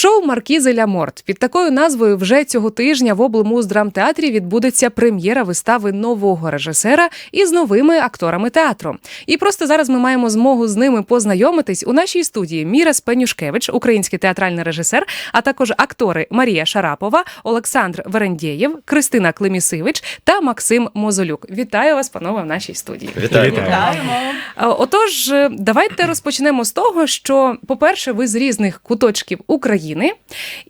Шоу Маркізи Ля Морт під такою назвою вже цього тижня в облому драмтеатрі відбудеться прем'єра вистави нового режисера із новими акторами театру. І просто зараз ми маємо змогу з ними познайомитись у нашій студії. Міра Спенюшкевич, український театральний режисер, а також актори Марія Шарапова, Олександр Верендєєв, Кристина Клемісивич та Максим Мозолюк. Вітаю вас, панове, в нашій студії. Вітаю. А, Отож, е, давайте розпочнемо з того, що, по-перше, ви з різних куточків України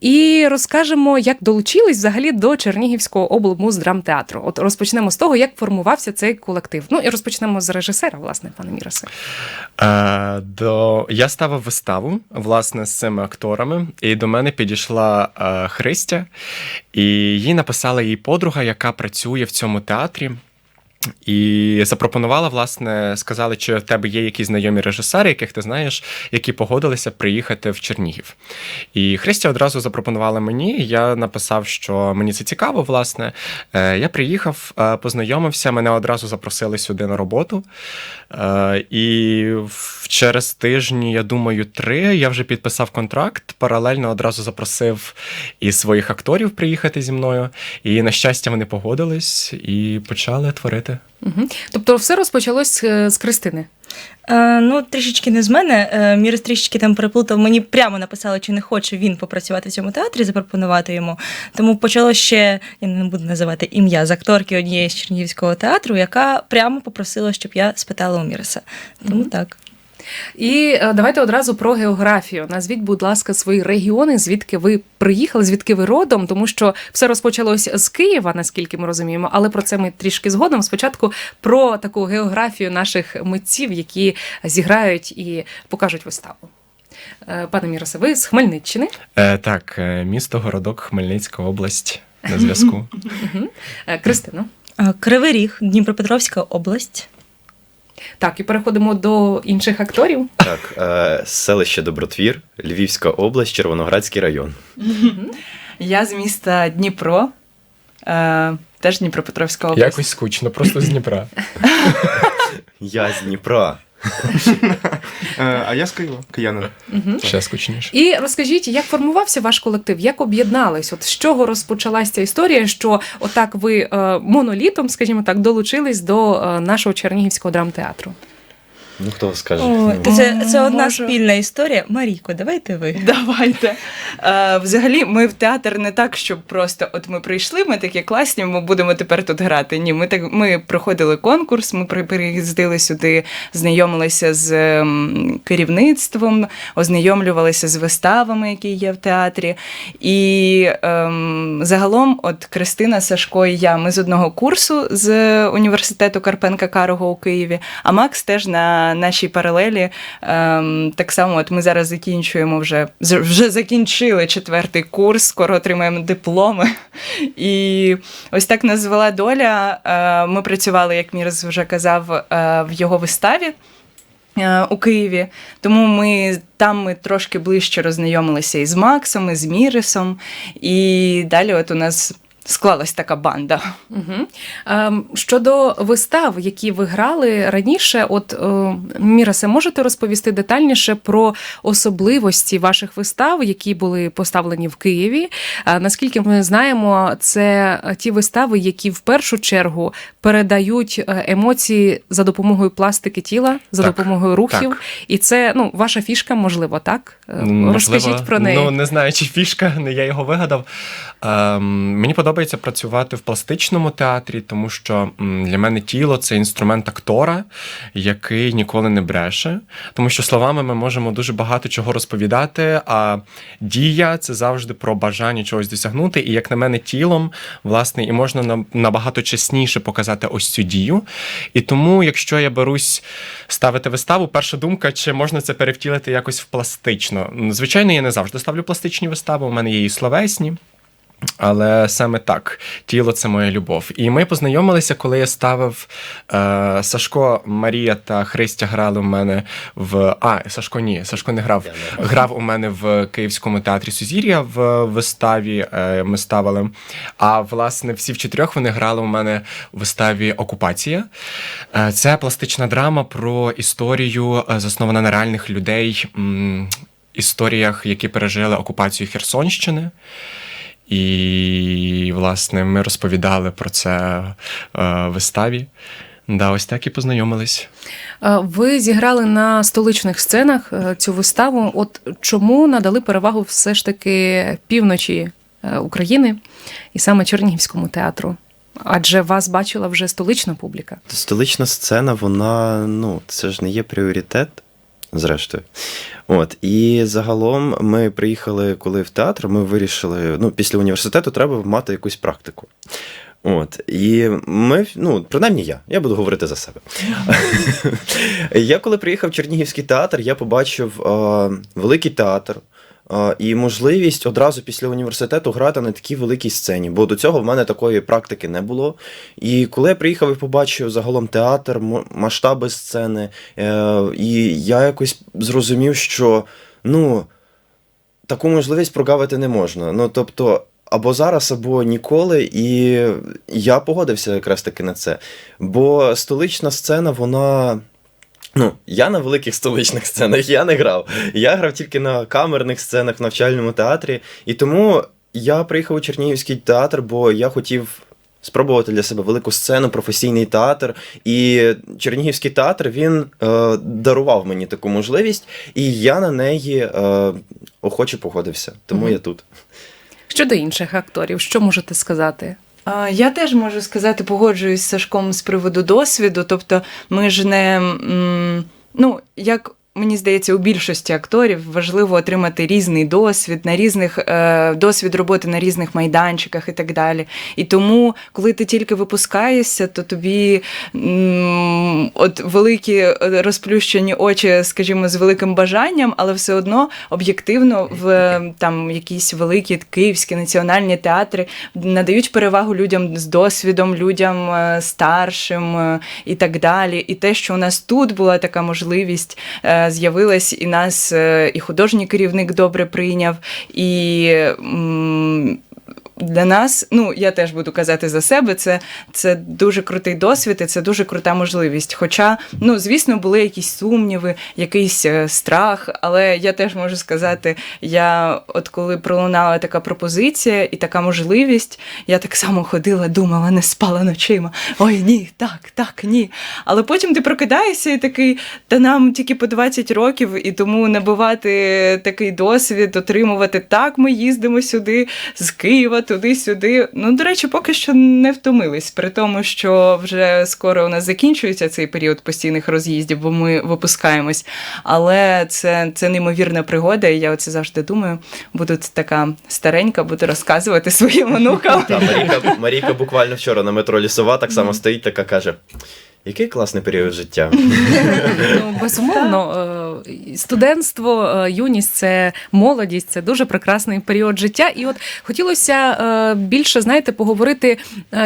і розкажемо, як долучились взагалі до Чернігівського облмуздрамтеатру. От розпочнемо з того, як формувався цей колектив. Ну і розпочнемо з режисера, власне, пане Мірасе. Е, до... Я ставив виставу власне з цими акторами, і до мене підійшла е, Христя, і їй написала її подруга, яка працює в цьому театрі. І запропонувала, власне, сказали, чи в тебе є якісь знайомі режисери, яких ти знаєш, які погодилися приїхати в Чернігів. І Христя одразу запропонувала мені. Я написав, що мені це цікаво, власне. Е, Я приїхав, е, познайомився, мене одразу запросили сюди на роботу. Е, І через тижні, я думаю, три я вже підписав контракт. Паралельно одразу запросив і своїх акторів приїхати зі мною. І, на щастя, вони погодились і почали творити. Угу. Тобто, все розпочалось е, з Кристини. Е, ну, трішечки не з мене. Е, Мірис трішечки там переплутав. Мені прямо написали, чи не хоче він попрацювати в цьому театрі, запропонувати йому. Тому почало ще, я не буду називати ім'я з акторки однієї з Чернігівського театру, яка прямо попросила, щоб я спитала у Міриса. Тому так. І е, давайте одразу про географію. Назвіть, будь ласка, свої регіони, звідки ви приїхали, звідки ви родом, тому що все розпочалось з Києва, наскільки ми розуміємо, але про це ми трішки згодом. Спочатку про таку географію наших митців, які зіграють і покажуть виставу. Е, Пане Міросе, ви з Хмельниччини. Е, так, е, місто, городок, Хмельницька область на зв'язку. Е, Кривий Ріг, Дніпропетровська область. Так, і переходимо до інших акторів. Так, е, селище Добротвір, Львівська область, Червоноградський район. Я з міста Дніпро, е, теж Дніпропетровська область. Якось скучно, просто з Дніпра. Я з Дніпра. Е, А я з Києва, киянин. Ще скучніше. І розкажіть, як формувався ваш колектив, як об'єднались? От з чого розпочалася ця історія, що отак ви е, монолітом, скажімо так, долучились до е, нашого Чернігівського драмтеатру? Ну, хто скаже? О, Ну, це, це одна Можу. спільна історія. Марійко, давайте ви. Давайте. Е, взагалі, ми в театр не так, щоб просто от ми прийшли, ми такі класні, ми будемо тепер тут грати. Ні, ми так ми проходили конкурс, ми приїздили сюди, знайомилися з керівництвом, ознайомлювалися з виставами, які є в театрі. І ем, загалом, от Кристина Сашко і я, ми з одного курсу з університету Карпенка Карого у Києві, а Макс теж на нашій паралелі. Ем, так само, от ми зараз закінчуємо вже вже закінчили четвертий курс, скоро отримаємо дипломи. І ось так нас звела доля. Е, ми працювали, як Мірз вже казав, е, в його виставі. е, У Києві, тому ми там ми трошки ближче роззнайомилися і з Максом, і з Мірисом, і далі от у нас склалась така банда. Угу. Щодо вистав, які ви грали раніше, от е, Мірасе, можете розповісти детальніше про особливості ваших вистав, які були поставлені в Києві? Е, наскільки ми знаємо, це ті вистави, які в першу чергу передають е, емоції за допомогою пластики тіла, за Так, допомогою рухів, так. і це ну ваша фішка, можливо, так? Можливо, Розкажіть про неї. Ну, не знаю, чи фішка, не я його вигадав. Ем, мені подобається працювати в пластичному театрі, тому що для мене тіло це інструмент актора, який ніколи не бреше. Тому що словами ми можемо дуже багато чого розповідати, а дія це завжди про бажання чогось досягнути. І як на мене, тілом, власне, і можна на- набагато чесніше показати ось цю дію. І тому, якщо я берусь ставити виставу, перша думка, чи можна це перевтілити якось в пластично. Звичайно, я не завжди ставлю пластичні вистави, у мене є і словесні. Але саме так, тіло це моя любов. І ми познайомилися, коли я ставив е, Сашко, Марія та Христя грали у мене в. А, Сашко ні, Сашко не грав. Грав у мене в Київському театрі Сузір'я в виставі. Е, ми ставили. А власне, всі в чотирьох вони грали у мене в виставі Окупація. Е, це пластична драма про історію, е, заснована на реальних людей. м, історіях, які пережили окупацію Херсонщини. І, власне, ми розповідали про це е, в виставі. Да, ось так і познайомились. Е, Ви зіграли на столичних сценах е, цю виставу. От чому надали перевагу все ж таки півночі України і саме Чернігівському театру? Адже вас бачила вже столична публіка. Столична сцена, вона, ну, це ж не є пріоритет, зрештою. От, і загалом ми приїхали, коли в театр, ми вирішили, ну, після університету треба мати якусь практику. От, і ми, ну, принаймні я, я буду говорити за себе. я коли приїхав в Чернігівський театр, я побачив е, великий театр. І можливість одразу після університету грати на такій великій сцені, бо до цього в мене такої практики не було. І коли я приїхав і побачив загалом театр, масштаби сцени, е, і я якось зрозумів, що ну, таку можливість прогавити не можна. Ну, тобто, або зараз, або ніколи. І я погодився якраз таки на це. Бо столична сцена, вона. Ну, я на великих столичних сценах я не грав. Я грав тільки на камерних сценах в навчальному театрі. І тому я приїхав у Чернігівський театр, бо я хотів спробувати для себе велику сцену, професійний театр. І Чернігівський театр він е, дарував мені таку можливість, і я на неї е, охоче погодився. Тому Мгм. я тут. Щодо інших акторів, що можете сказати? Я теж можу сказати, погоджуюсь з Сашком з приводу досвіду. Тобто, ми ж не ну, як. Мені здається, у більшості акторів важливо отримати різний досвід на різних е, досвід роботи на різних майданчиках і так далі. І тому, коли ти тільки випускаєшся, то тобі от великі е, розплющені очі, скажімо, з великим бажанням, але все одно об'єктивно в е, там якісь великі київські національні театри надають перевагу людям з досвідом, людям старшим і так далі. І те, що у нас тут була така можливість, з'явилась, і нас е, і художній керівник добре прийняв, і. Для нас, ну я теж буду казати за себе, це, це дуже крутий досвід і це дуже крута можливість. Хоча, ну звісно, були якісь сумніви, якийсь е, страх, але я теж можу сказати, я от коли пролунала така пропозиція і така можливість, я так само ходила, думала, не спала ночима. Ой, ні, так, так, ні. Але потім ти прокидаєшся і такий, та нам тільки по 20 років, і тому набувати такий досвід, отримувати так. Ми їздимо сюди з Києва, туди-сюди. Ну, до речі, поки що не втомились, при тому, що вже скоро у нас закінчується цей період постійних роз'їздів, бо ми випускаємось. Але це, це неймовірна пригода, і я оце завжди думаю, буду така старенька, буду розказувати своїм онукам. Марійка буквально вчора на метро лісова так само стоїть, така каже: який класний період життя. Ну, безумовно, е, студентство, е, юність це молодість, це дуже прекрасний період життя. І от хотілося е, більше, знаєте, поговорити,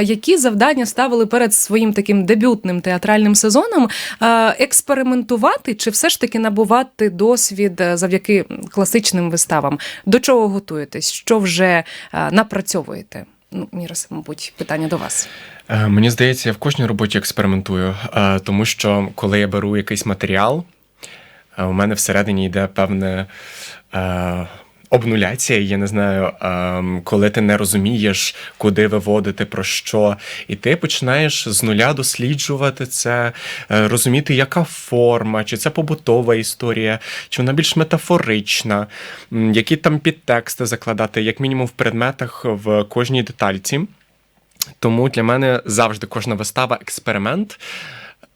які завдання ставили перед своїм таким дебютним театральним сезоном, експериментувати чи все ж таки набувати досвід завдяки класичним виставам. До чого готуєтесь? Що вже напрацьовуєте? Ну, Мірос, мабуть, питання до вас. Е, Мені здається, я в кожній роботі експериментую, е, тому що коли я беру якийсь матеріал, е, у мене всередині йде певне. Обнуляція, я не знаю, ем, коли ти не розумієш, куди виводити, про що, і ти починаєш з нуля досліджувати це, е, розуміти, яка форма, чи це побутова історія, чи вона більш метафорична, які там підтексти закладати, як мінімум в предметах в кожній детальці. Тому для мене завжди кожна вистава експеримент.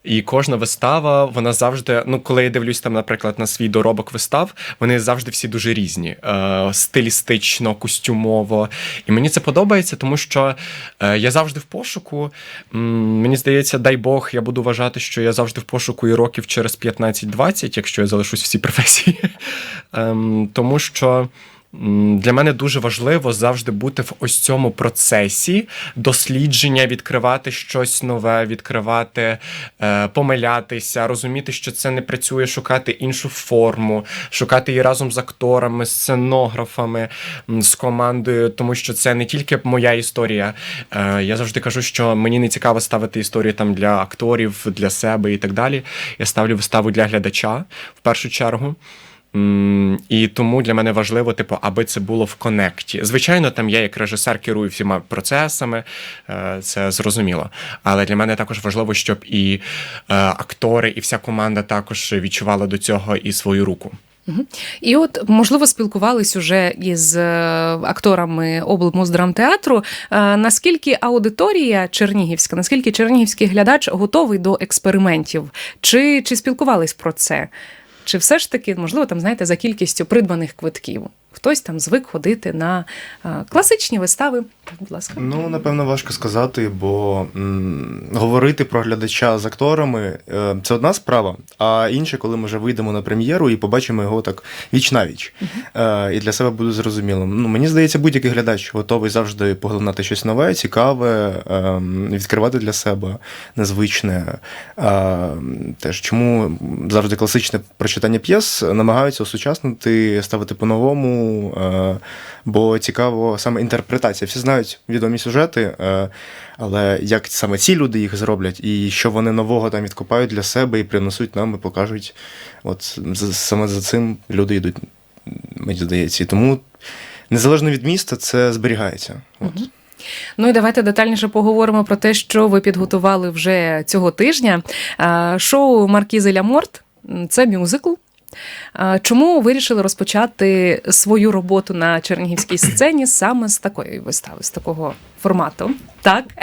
І кожна вистава, вона завжди, ну коли я дивлюсь там, наприклад, на свій доробок вистав, вони завжди всі дуже різні, е, стилістично, костюмово. І мені це подобається, тому що е, я завжди в пошуку. М, мені здається, дай Бог, я буду вважати, що я завжди в пошуку і років через 15-20, якщо я залишусь в цій професії. Ем, тому що. Для мене дуже важливо завжди бути в ось цьому процесі дослідження, відкривати щось нове, відкривати, е, помилятися, розуміти, що це не працює, шукати іншу форму, шукати її разом з акторами, сценографами, з командою, тому що це не тільки моя історія. Е, я завжди кажу, що мені не цікаво ставити історію там для акторів, для себе і так далі. Я ставлю виставу для глядача в першу чергу. І тому для мене важливо, типу, аби це було в конекті. Звичайно, там я як режисер керую всіма процесами, е, це зрозуміло. Але для мене також важливо, щоб і е, актори, і вся команда також відчувала до цього і свою руку. І от, можливо, спілкувались уже із е, акторами облмуздрамтеатру. Наскільки аудиторія чернігівська, наскільки чернігівський глядач готовий до експериментів? Чи, чи спілкувались про це? Чи все ж таки, можливо, там, знаєте, за кількістю придбаних квитків? Хтось там звик ходити на класичні вистави. Так, будь ласка. Ну, напевно, важко сказати, бо м, говорити про глядача з акторами е, це одна справа, а інше, коли ми вже вийдемо на прем'єру і побачимо його так віч навіч. Е, і для себе буде зрозумілим. Ну, мені здається, будь-який глядач готовий завжди поглинати щось нове, цікаве, е, відкривати для себе незвичне. Е, теж чому завжди класичне прочитання п'єс намагаються осучаснити, ставити по-новому, е, бо цікаво саме інтерпретація. Всі знають відомі сюжети, е, але як саме ці люди їх зроблять, і що вони нового там відкопають для себе і принесуть нам, і покажуть. От саме за цим люди йдуть, мені здається. І тому незалежно від міста, це зберігається. От. Ну і давайте детальніше поговоримо про те, що ви підготували вже цього тижня. Е, Шоу Маркізи Ля Морт це мюзикл. Е, Чому вирішили розпочати свою роботу на чернігівській сцені саме з такої вистави, з такого формату? Так?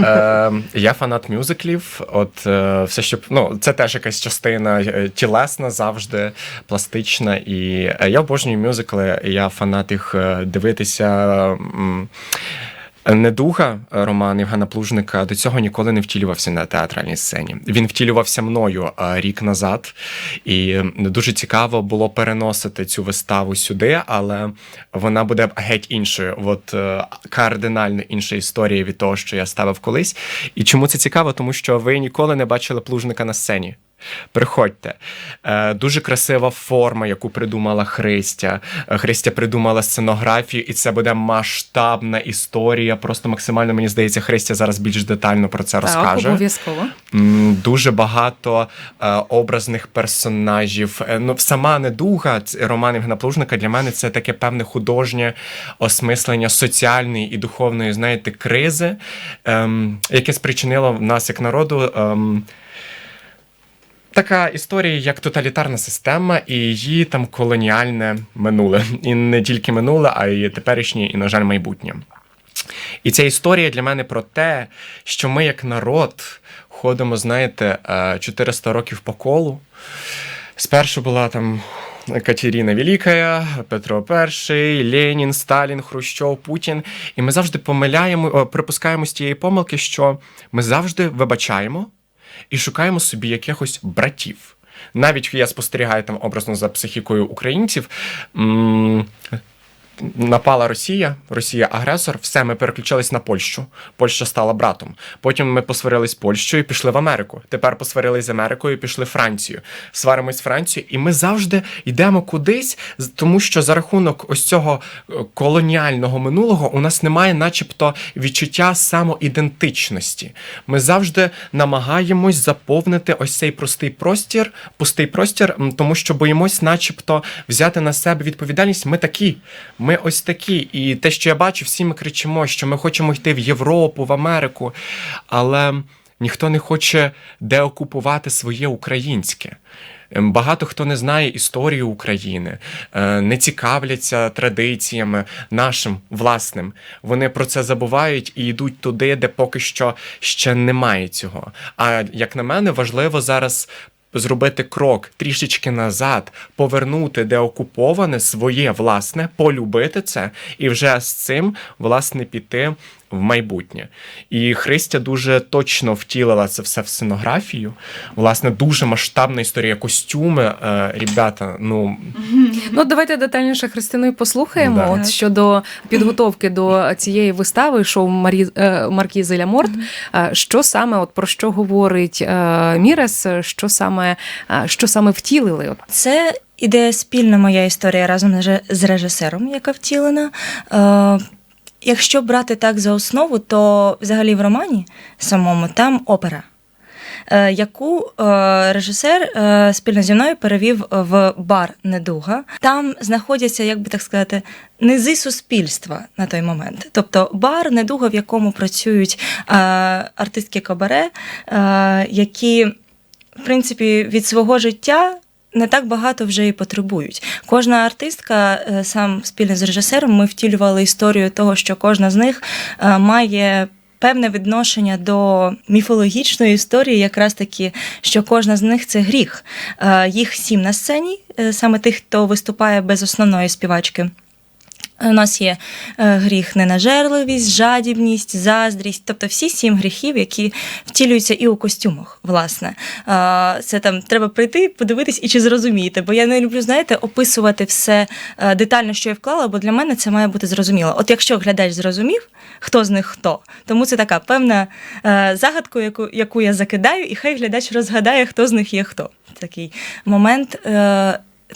Е, я фанат мюзиклів. От е, все, що ну, це теж якась частина е, тілесна, завжди пластична. І е, я обожнюю мюзикли. Я фанат їх е, дивитися. м, Недуга, е, роман Євгена Плужника, до цього ніколи не втілювався на театральній сцені. Він втілювався мною е, рік назад, і дуже цікаво було переносити цю виставу сюди, але вона буде геть іншою. От е, кардинально інша історія від того, що я ставив колись. І чому це цікаво? Тому що ви ніколи не бачили плужника на сцені. Приходьте. Е, дуже красива форма, яку придумала Христя. Е, Христя придумала сценографію, і це буде масштабна історія. Просто максимально мені здається, Христя зараз більш детально про це Так, розкаже. обов'язково. Дуже багато е, образних персонажів. Е, ну, сама недуга ц- Роман Євгена Плужника для мене це таке певне художнє осмислення соціальної і духовної, знаєте, кризи, ем, яке спричинило в нас як народу. Ем, Така історія, як тоталітарна система, і її там колоніальне минуле. І не тільки минуле, а й теперішнє, і, на жаль, майбутнє. І ця історія для мене про те, що ми, як народ, ходимо, знаєте, е, 400 років по колу. Спершу була там Катерина Велика, Петро І, Ленін, Сталін, Хрущов, Путін. І ми завжди помиляємо, припускаємо з тієї помилки, що ми завжди вибачаємо і шукаємо собі якихось братів. Навіть я спостерігаю там образно за психікою українців. Напала Росія, Росія агресор, все, ми переключились на Польщу. Польща стала братом. Потім ми посварились з Польщею і пішли в Америку. Тепер посварились з Америкою і пішли в Францію. Сваримось з Францією, і ми завжди йдемо кудись, тому що за рахунок ось цього е, колоніального минулого у нас немає, начебто, відчуття самоідентичності. Ми завжди намагаємось заповнити ось цей простий простір, пустий простір, тому що боїмось, начебто, взяти на себе відповідальність. Ми такі, ми ось такі. І те, що я бачу, всі ми кричимо, що ми хочемо йти в Європу, в Америку, але ніхто не хоче деокупувати своє українське. Ем, Багато хто не знає історію України, е, не цікавляться традиціями нашим власним. Вони про це забувають і йдуть туди, де поки що ще немає цього. А як на мене, важливо зараз. Зробити крок трішечки назад, повернути де окуповане своє власне, полюбити це, і вже з цим власне піти в майбутнє. І Христя дуже точно втілила це все в сценографію. Власне, дуже масштабна історія костюми. Е, ребята, ну Ну, давайте детальніше Христиною послухаємо. Да. От щодо підготовки до цієї вистави, шоу Марі... е, Маркізи Ля Морт. Е, Що саме, от про що говорить е, Мірес, що саме, е, що саме втілили? От Це ідея спільна моя історія разом з режисером, яка втілена. Якщо брати так за основу, то взагалі в романі самому там опера. е, яку е, режисер е, спільно зі мною перевів в бар Недуга. Там знаходяться, як би так сказати, низи суспільства на той момент. Тобто бар Недуга, в якому працюють артистки кабаре, які, в принципі, від свого життя. Не так багато вже і потребують. Кожна артистка, е, сам спільно з режисером, ми втілювали історію того, що кожна з них е, має певне відношення до міфологічної історії, якраз таки, що кожна з них це гріх. Е, Їх сім на сцені, саме тих, хто виступає без основної співачки. У нас є е, гріх ненажерливість, жадібність, заздрість, тобто всі сім гріхів, які втілюються і у костюмах. Власне, це там треба прийти, подивитись і чи зрозумієте. Бо я не люблю, знаєте, описувати все е, детально, що я вклала, бо для мене це має бути зрозуміло. От якщо глядач зрозумів, хто з них хто, тому це така певна е, загадка, яку, яку я закидаю, і хай глядач розгадає, хто з них є хто. Такий момент.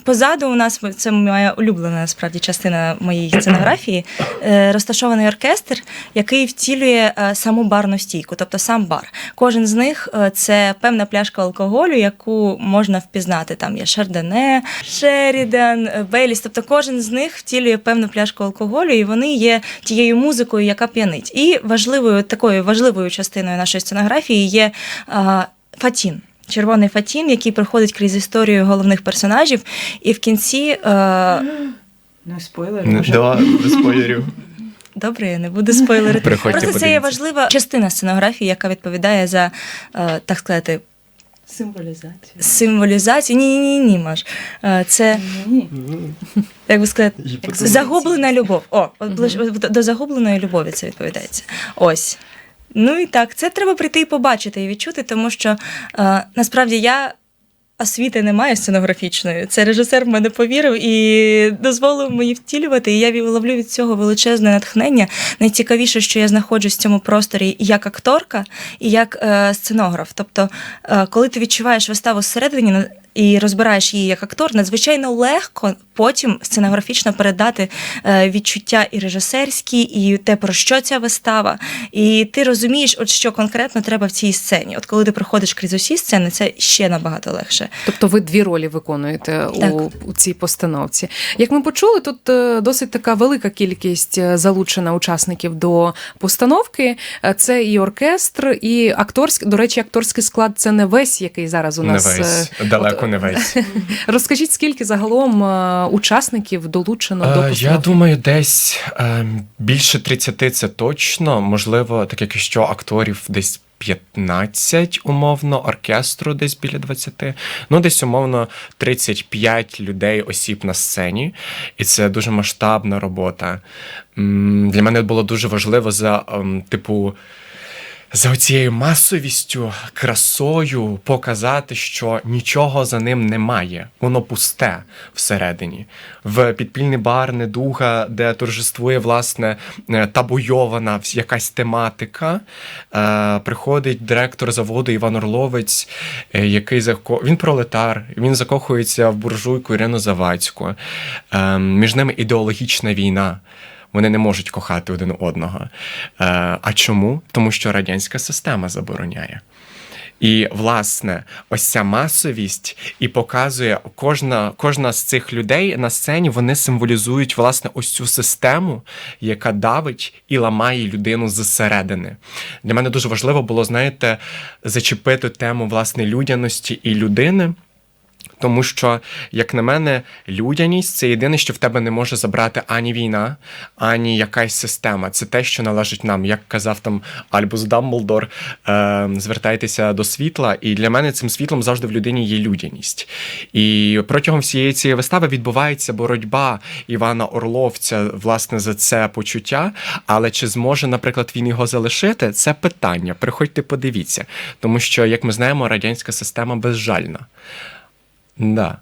Позаду у нас це моя улюблена насправді частина моєї сценографії. е, Розташований оркестр, який втілює е, саму барну стійку, тобто сам бар. Кожен з них е, це певна пляшка алкоголю, яку можна впізнати. Там є Шардоне, Шерідан, е, Бейліс. Тобто кожен з них втілює певну пляшку алкоголю, і вони є тією музикою, яка п'янить. І важливою такою важливою частиною нашої сценографії є Фатін. Червоний Фатін, який проходить крізь історію головних персонажів, і в кінці е, Ну, спойлер. Не- Да, без спойлерів. добре, я не буду спойлерити. Приходьте, Просто це є важлива частина сценографії, яка відповідає за е, так сказати Символізація. символізацію. Ні, ні, ні, ні, Маш. Е, Це Ні. як би сказати, Гіпотеза. загублена любов. О, от ближ- до- до загубленої любові це відповідається. Ось. Ну і так, це треба прийти і побачити і відчути, тому що е, насправді я. Освіти немає сценографічної. Це режисер в мене повірив і дозволив мені втілювати. І я ловлю від цього величезне натхнення. Найцікавіше, що я знаходжусь в цьому просторі як акторка, і як е, сценограф. Тобто, е, коли ти відчуваєш виставу зсередині на- і розбираєш її як актор, надзвичайно легко потім сценографічно передати е, відчуття і режисерські, і те, про що ця вистава. І ти розумієш, от що конкретно треба в цій сцені. От коли ти проходиш крізь усі сцени, це ще набагато легше. Тобто ви дві ролі виконуєте Так. у, у цій постановці. Як ми почули, тут е, досить така велика кількість е, залучена учасників до постановки. Це і оркестр, і акторський. До речі, акторський склад це не весь, який зараз у Не нас. весь, е, далеко не весь. Розкажіть, скільки загалом е, учасників долучено до Е. Я думаю, десь е, більше 30 це точно. Можливо, так як і що акторів десь 15, умовно, оркестру десь біля 20. Ну, десь умовно 35 людей, осіб на сцені. І це дуже масштабна робота. Для мене було дуже важливо за, ем, типу. За цією масовістю, красою показати, що нічого за ним немає, воно пусте всередині. В підпільний бар недуга, де торжествує власне е, табуйована якась тематика. Е, приходить директор заводу Іван Орловець, е, який зако... він пролетар, він закохується в буржуйку Ірину Завадську. Е, між ними ідеологічна війна. Вони не можуть кохати один одного. Е, а чому? Тому що радянська система забороняє. І, власне, ось ця масовість і показує кожна, кожна з цих людей на сцені, вони символізують власне ось цю систему, яка давить і ламає людину зсередини. Для мене дуже важливо було, знаєте, зачепити тему власне людяності і людини. Тому що, як на мене, людяність це єдине, що в тебе не може забрати ані війна, ані якась система. Це те, що належить нам. Як казав там Альбус Дамблдор, е, звертайтеся до світла. І для мене цим світлом завжди в людині є людяність. І протягом всієї цієї вистави відбувається боротьба Івана Орловця власне за це почуття. Але чи зможе, наприклад, він його залишити? Це питання. Приходьте, подивіться. Тому що, як ми знаємо, радянська система безжальна. Да.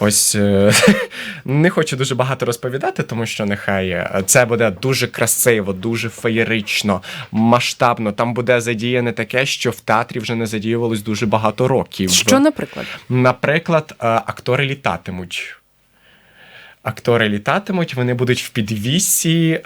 Ось е, не хочу дуже багато розповідати, тому що нехай е, це буде дуже красиво, дуже феєрично, масштабно. Там буде задіяне таке, що в театрі вже не задіювалось дуже багато років. Що, наприклад? Наприклад, е, актори літатимуть. Актори літатимуть, вони будуть в підвісі. Е,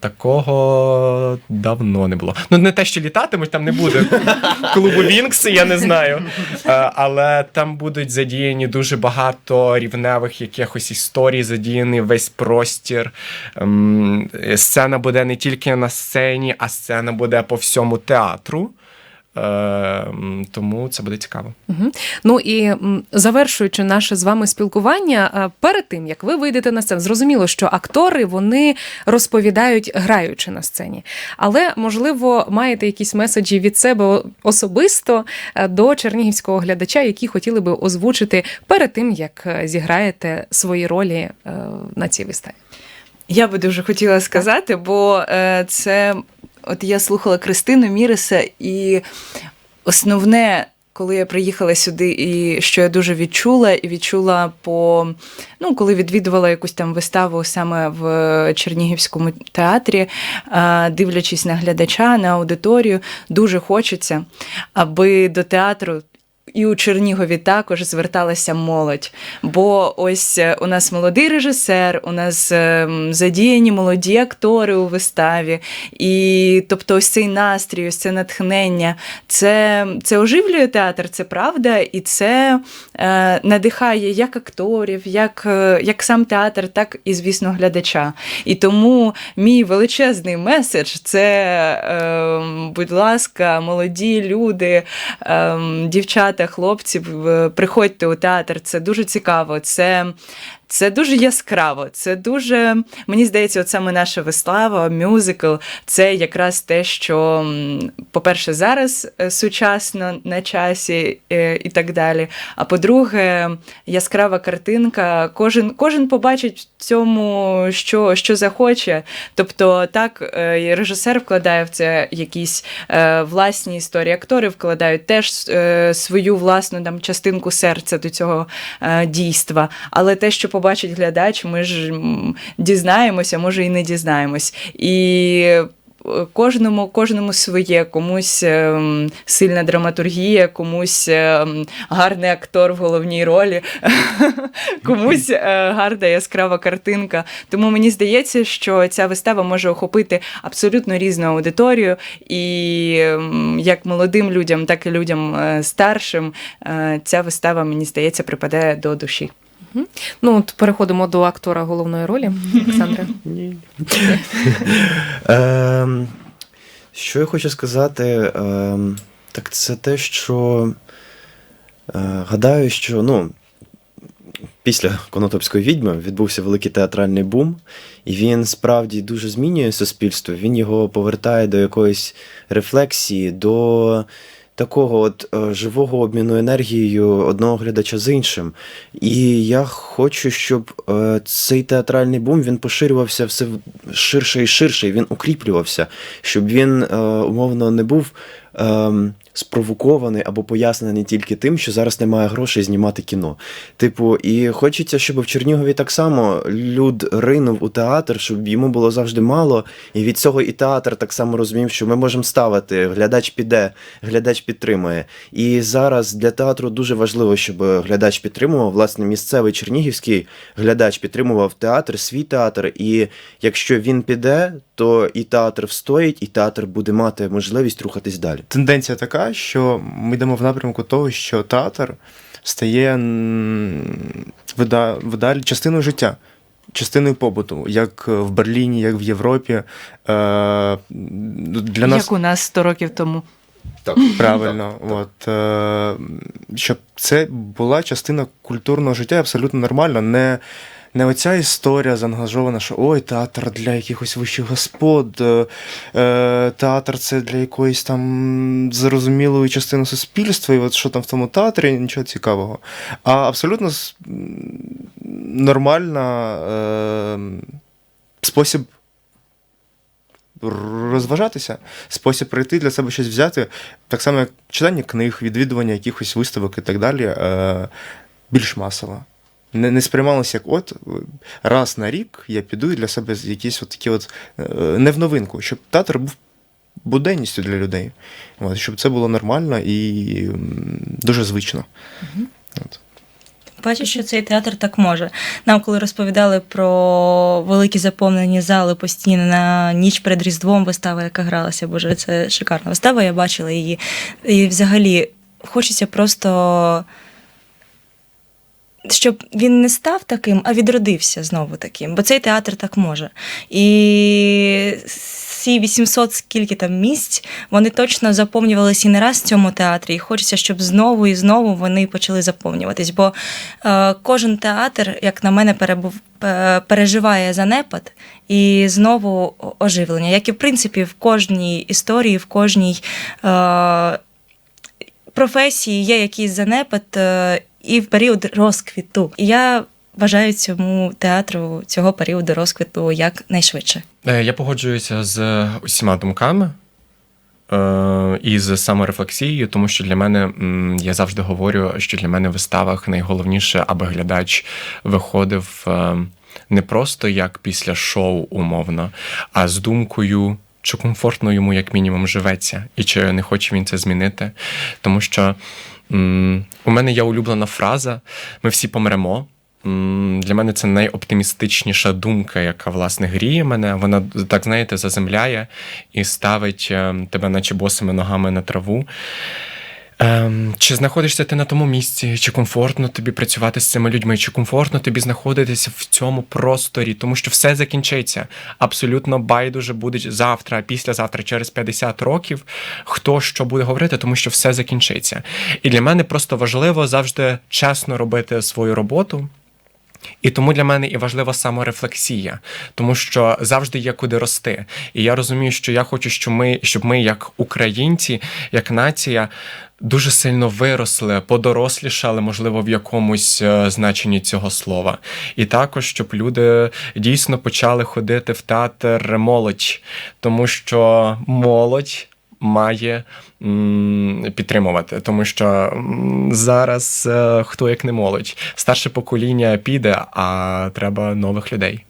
такого давно не було. Ну, не те, що літатимуть, там не буде клубу Вінкси, я не знаю. Е, але там будуть задіяні дуже багато рівневих якихось історій, задіяний весь простір. Ем, сцена буде не тільки на сцені, а сцена буде по всьому театру. Е, м, тому це буде цікаво. Мгм. Ну і завершуючи наше з вами спілкування, е, перед тим як ви вийдете на сцену, зрозуміло, що актори вони розповідають, граючи на сцені. Але можливо маєте якісь меседжі від себе особисто е, до чернігівського глядача, які хотіли би озвучити перед тим, як е, зіграєте свої ролі на цій виставі. Я би дуже хотіла сказати, бо це от я слухала Кристину Міреса, і основне, коли я приїхала сюди, і що я дуже відчула, і відчула по ну, коли відвідувала якусь там виставу саме в Чернігівському театрі, е, дивлячись на глядача, на аудиторію, дуже хочеться, аби до театру. І у Чернігові також зверталася молодь. Бо ось е, у нас молодий режисер, у нас е, задіяні молоді актори у виставі. І тобто, ось цей настрій, ось це натхнення, це, це оживлює театр, це правда, і це е, надихає як акторів, як, е, як сам театр, так і, звісно, глядача. І тому мій величезний меседж це, е, будь ласка, молоді люди, е, дівчата, хлопці, в- приходьте у театр. Це дуже цікаво. Це, це дуже яскраво. Це дуже, мені здається, от саме наша вистава, мюзикл, це якраз те, що, по-перше, зараз е, сучасно на часі е, і так далі. А по-друге, яскрава картинка. Кожен, кожен побачить в цьому, що, що захоче. Тобто, так, е, режисер вкладає в це якісь власні історії, актори вкладають теж свою власну там, частинку серця до цього дійства. Але те, що побачить глядач, ми ж дізнаємося, може і не дізнаємось. І е, Кожному, кожному своє, комусь ем, сильна драматургія, комусь ем, гарний актор в головній ролі, комусь е, гарна яскрава картинка. Тому мені здається, що ця вистава може охопити абсолютно різну аудиторію, і як молодим людям, так і людям е, старшим е, ця вистава, мені здається, припаде до душі. Ну, от переходимо до актора головної ролі, Олександре. Ні. Ем, Що я хочу сказати, ем, так це те, що е, гадаю, що ну, після Конотопської відьми відбувся великий театральний бум, і він справді дуже змінює суспільство. Він його повертає до якоїсь рефлексії, до такого от е, живого обміну енергією одного глядача з іншим. І я хочу, щоб е, цей театральний бум він поширювався все ширше і ширше, і він укріплювався, щоб він е, умовно не був. Спровокований або пояснений тільки тим, що зараз немає грошей знімати кіно. Типу, і хочеться, щоб в Чернігові так само люд ринув у театр, щоб йому було завжди мало. І від цього і театр так само розумів, що ми можемо ставити, глядач піде, глядач підтримує. І зараз для театру дуже важливо, щоб глядач підтримував, власне, місцевий чернігівський глядач підтримував театр, свій театр. І якщо він піде, то і театр встоїть, і театр буде мати можливість рухатись далі. Тенденція така, що ми йдемо в напрямку того, що театр стає видалі частиною життя. Частиною побуту, як в Берліні, як в Європі. Е, Для нас Як у нас 100 років тому. Правильно, от е, щоб це була частина культурного життя, абсолютно нормально. Не, не оця історія заангажована, що ой, театр для якихось вищих господ, е, е, театр це для якоїсь там зрозумілої частини суспільства, і от що там в тому театрі, нічого цікавого. А абсолютно нормальна е, спосіб розважатися, спосіб прийти для себе щось взяти, так само як читання книг, відвідування якихось виставок і так далі, е, більш масово. Не, не сприймалося як от раз на рік я піду і для себе якісь от такі от е, не в новинку, щоб театр був буденністю для людей. От, щоб це було нормально і дуже звично. От. Бачу, що цей театр так може. Нам, коли розповідали про великі заповнені зали постійно на ніч перед Різдвом вистава, яка гралася, боже, це шикарна вистава. Я бачила її. І взагалі хочеться просто. Щоб він не став таким, а відродився знову таким, бо цей театр так може. І ці 800 скільки там місць, вони точно заповнювалися і не раз в цьому театрі. І хочеться, щоб знову і знову вони почали заповнюватись. Бо е, кожен театр, як на мене, перебув, е, переживає занепад і знову оживлення. Як і в принципі в кожній історії, в кожній. Е, професії є якийсь занепад е, і в період розквіту. І я вважаю цьому театру цього періоду розквіту як найшвидше. Е, Я погоджуюся з усіма думками е, і з саморефлексією, тому що для мене я завжди говорю, що для мене в виставах найголовніше, аби глядач виходив е, не просто як після шоу, умовно, а з думкою. Чи комфортно йому як мінімум живеться, і чи не хоче він це змінити? Тому що м, у мене є улюблена фраза: ми всі помремо. Для мене це найоптимістичніша думка, яка власне гріє мене. Вона так знаєте заземляє і ставить е, тебе, наче босими ногами на траву. Ем, чи знаходишся ти на тому місці, чи комфортно тобі працювати з цими людьми, чи комфортно тобі знаходитися в цьому просторі, тому що все закінчиться. Абсолютно байдуже буде завтра, післязавтра, через 50 років, хто що буде говорити, тому що все закінчиться. І для мене просто важливо завжди чесно робити свою роботу. І тому для мене і важлива саморефлексія, тому що завжди є куди рости. І я розумію, що я хочу, щоб ми, щоб ми, як українці, як нація, дуже сильно виросли, подорослішали, можливо, в якомусь е, значенні цього слова. І також, щоб люди дійсно почали ходити в театр молодь, тому що молодь. Має підтримувати, тому що зараз е, хто як не молодь, старше покоління піде, а треба нових людей.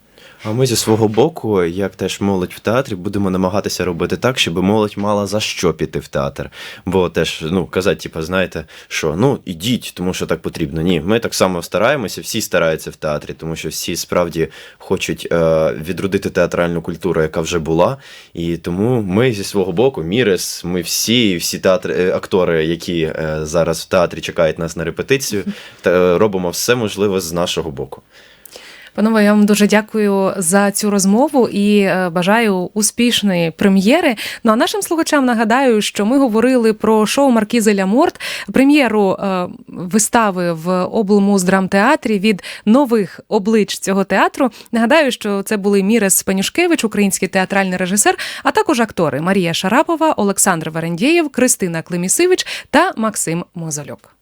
А ми зі свого боку, як теж молодь в театрі, будемо намагатися робити так, щоб молодь мала за що піти в театр. Бо теж, ну, казати, типу, знаєте, що ну ідіть, тому що так потрібно. Ні, ми так само стараємося, всі стараються в театрі, тому що всі справді хочуть е, відродити театральну культуру, яка вже була. І тому ми зі свого боку, Мірес, ми всі, всі театри, е, актори, які е, зараз в театрі чекають нас на репетицію, та, е, робимо все можливе з нашого боку. Панове, я вам дуже дякую за цю розмову і е, бажаю успішної прем'єри. Ну а нашим слухачам нагадаю, що ми говорили про шоу Маркізи Ляморт, прем'єру е, вистави в облмуздрамтеатрі від нових облич цього театру. Нагадаю, що це були Мірес Панюшкевич, український театральний режисер, а також актори Марія Шарапова, Олександр Верендєєв, Кристина Климісивич та Максим Мозольок.